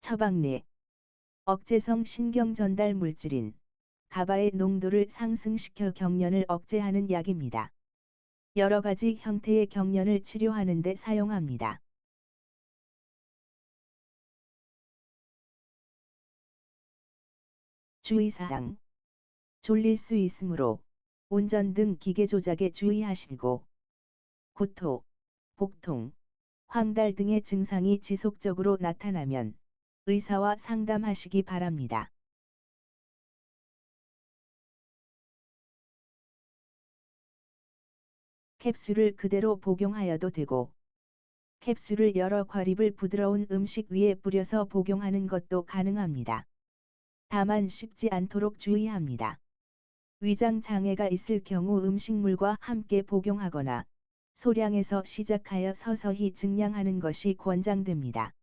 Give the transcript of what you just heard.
처방리 억제성 신경 전달 물질인 가바의 농도를 상승시켜 경련을 억제하는 약입니다. 여러 가지 형태의 경련을 치료하는 데 사용합니다. 주의사항 졸릴 수 있으므로 운전 등 기계 조작에 주의하시고 구토, 복통, 황달 등의 증상이 지속적으로 나타나면 의사와 상담하시기 바랍니다. 캡슐을 그대로 복용하여도 되고 캡슐을 여러 과립을 부드러운 음식 위에 뿌려서 복용하는 것도 가능합니다. 다만 씹지 않도록 주의합니다. 위장 장애가 있을 경우 음식물과 함께 복용하거나 소량에서 시작하여 서서히 증량하는 것이 권장됩니다.